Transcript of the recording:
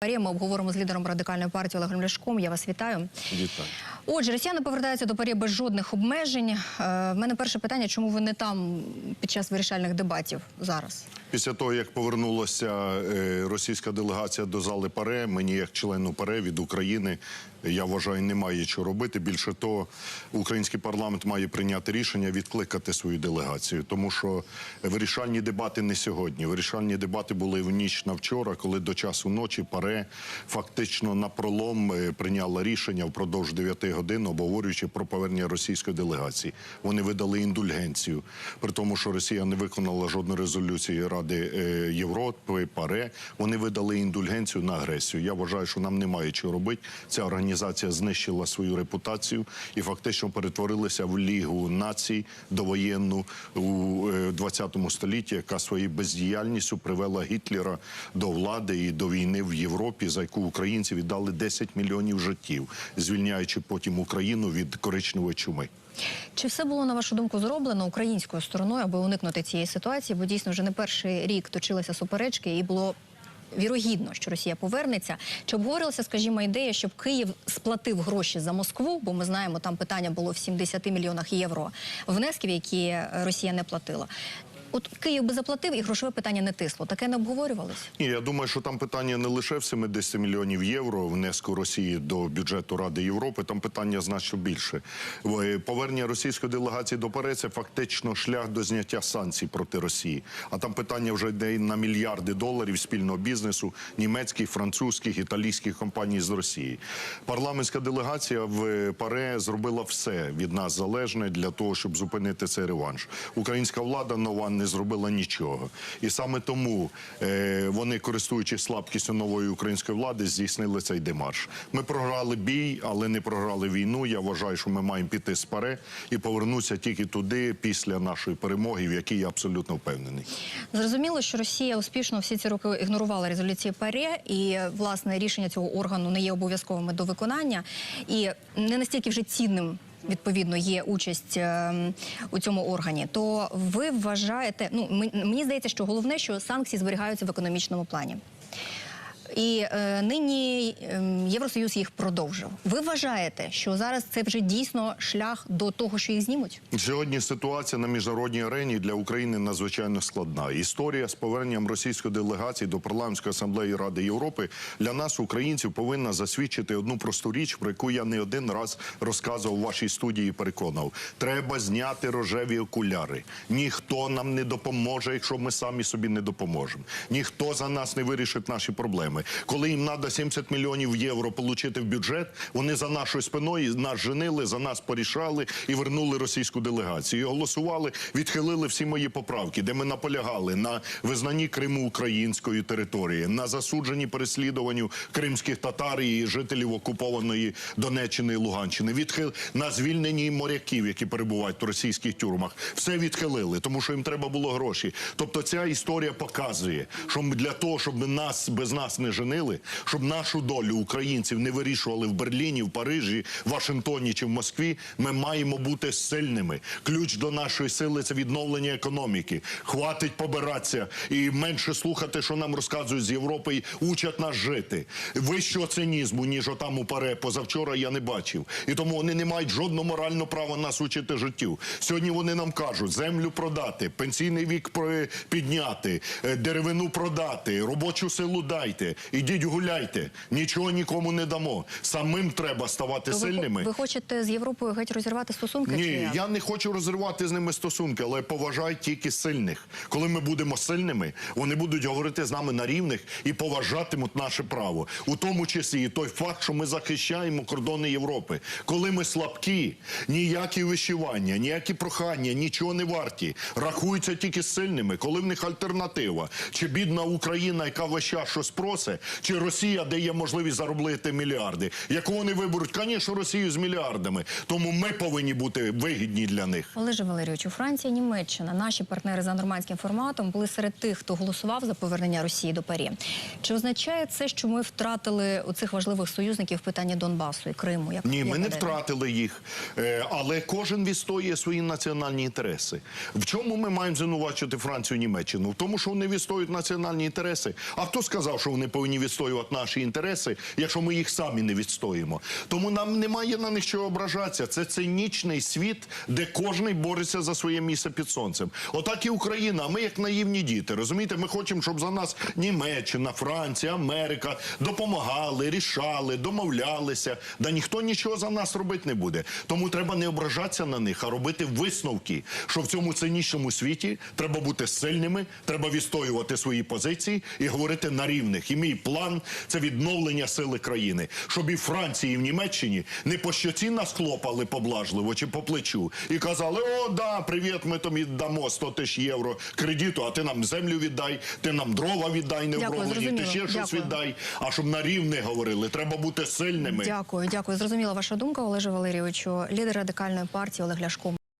Парі Ми обговоримо з лідером радикальної партії Олегом Ляшком. Я вас вітаю. Вітаю. Отже, росіяни повертаються до парі без жодних обмежень. Е, В мене перше питання: чому ви не там під час вирішальних дебатів зараз? Після того, як повернулася е, російська делегація до зали ПАРЕ, мені як члену ПАРЕ від України, я вважаю, немає що робити. Більше того, український парламент має прийняти рішення відкликати свою делегацію, тому що вирішальні дебати не сьогодні. Вирішальні дебати були в ніч на вчора, коли до часу ночі ПАРЕ фактично на пролом е, прийняла рішення впродовж 9 годин, обговорюючи про повернення російської делегації. Вони видали індульгенцію, при тому, що Росія не виконала жодної резолюції Ради е, Європи, ПАРЕ. Вони видали індульгенцію на агресію. Я вважаю, що нам немає чого робити. Ця організація знищила свою репутацію і фактично перетворилася в лігу націй довоєнну у е, 20 столітті, яка своєю бездіяльністю привела Гітлера до влади і до війни в Європі, за яку українці віддали 10 мільйонів життів, звільняючи потім Україну від коричневої чуми. Чи все було на вашу думку зроблено українською стороною, аби уникнути цієї ситуації? Бо дійсно вже не перший рік точилися суперечки, і було вірогідно, що Росія повернеться. Чи обговорилася, скажімо, ідея, щоб Київ сплатив гроші за Москву? Бо ми знаємо, там питання було в 70 мільйонах євро внесків, які Росія не платила. От Київ би заплатив і грошове питання не тисло. Таке не обговорювалося? Ні, я думаю, що там питання не лише в 70 мільйонів євро внеску Росії до бюджету Ради Європи. Там питання значно більше. Повернення російської делегації до ПАРЕ – це фактично шлях до зняття санкцій проти Росії. А там питання вже йде на мільярди доларів спільного бізнесу німецьких, французьких, італійських компаній з Росії. Парламентська делегація в ПАРЕ зробила все від нас залежне для того, щоб зупинити цей реванш. Українська влада нова не зробила нічого. І саме тому е, вони, користуючись слабкістю нової української влади, здійснили цей демарш. Ми програли бій, але не програли війну. Я вважаю, що ми маємо піти з паре і повернутися тільки туди після нашої перемоги, в якій я абсолютно впевнений. Зрозуміло, що Росія успішно всі ці роки ігнорувала резолюції ПАРЄ, і власне рішення цього органу не є обов'язковими до виконання, і не настільки вже цінним. Відповідно, є участь е, у цьому органі. То ви вважаєте, ну мені здається, що головне, що санкції зберігаються в економічному плані. І е, нині е, Євросоюз їх продовжив. Ви вважаєте, що зараз це вже дійсно шлях до того, що їх знімуть? Сьогодні ситуація на міжнародній арені для України надзвичайно складна. Історія з поверненням російської делегації до парламентської асамблеї Ради Європи для нас, українців, повинна засвідчити одну просту річ, про яку я не один раз розказував у вашій студії. і Переконав, треба зняти рожеві окуляри. Ніхто нам не допоможе, якщо ми самі собі не допоможемо. Ніхто за нас не вирішить наші проблеми. Коли їм треба 70 мільйонів євро отримати в бюджет, вони за нашою спиною нас женили, за нас порішали і вернули російську делегацію. І голосували, відхилили всі мої поправки, де ми наполягали на визнанні Криму українською територією, на засудженні переслідуванню кримських татар і жителів окупованої Донеччини і Луганщини. Відхил на звільненні моряків, які перебувають в російських тюрмах. Все відхилили, тому що їм треба було гроші. Тобто, ця історія показує, що для того, щоб нас без нас не женили, щоб нашу долю українців не вирішували в Берліні, в Парижі, Вашингтоні чи в Москві. Ми маємо бути сильними. Ключ до нашої сили це відновлення економіки. Хватить побиратися і менше слухати, що нам розказують з Європи, і учать нас жити. Вищого цинізму, ніж отам у паре позавчора, я не бачив. І тому вони не мають жодного морального права нас учити життю. Сьогодні вони нам кажуть: землю продати, пенсійний вік підняти, е, деревину продати, робочу силу дайте. Ідіть гуляйте. Нічого нікому не дамо. Самим треба ставати ви, сильними. ви хочете з Європою геть розірвати стосунки? Ні, як? я не хочу розривати з ними стосунки, але поважаю тільки сильних. Коли ми будемо сильними, вони будуть говорити з нами на рівних і поважатимуть наше право, у тому числі і той факт, що ми захищаємо кордони Європи. Коли ми слабкі, ніякі вишивання, ніякі прохання, нічого не варті. Рахуються тільки сильними. Коли в них альтернатива, чи бідна Україна, яка весь час щось просить, чи Росія, де є можливість заробити мільярди. Яку вони виберуть? Звісно, Росію з мільярдами. Тому ми повинні бути вигідні для них. Олеже Валерійовичу, Франція, Німеччина, наші партнери за нормандським форматом були серед тих, хто голосував за повернення Росії до Парі. Чи означає це, що ми втратили оцих важливих союзників в питанні Донбасу і Криму? Як Ні, як ми не втратили їх, Е, але кожен відстоює свої національні інтереси. В чому ми маємо звинувачувати Францію і Німеччину? В тому, що вони відстоюють національні інтереси. А хто сказав, що вони повинні відстоювати наші інтереси, якщо ми їх самі не відстоїмо. Тому нам немає на них чого ображатися. Це цинічний світ, де кожний бореться за своє місце під сонцем. Отак і Україна. А ми як наївні діти. Розумієте, ми хочемо, щоб за нас Німеччина, Франція, Америка допомагали, рішали, домовлялися. Да ніхто нічого за нас робити не буде. Тому треба не ображатися на них, а робити висновки, що в цьому цинічному світі треба бути сильними, треба відстоювати свої позиції і говорити на рівних. І мій план це відновлення сили країни, щоб і Франції, і в Німеччині не по щоці нас хлопали поблажливо чи по плечу і казали: О, да, привіт, ми тобі дамо 100 тисяч євро кредиту, а ти нам землю віддай, ти нам дрова віддай, не Дякую, оброблені, ти ще щось Дякую. віддай. А щоб на рівних говорили, треба бути сильними. Дякую, дякую. Зрозуміла ваша думка, Олеже Валерійовичу. Лідер радикальної партії Олег Ляшко.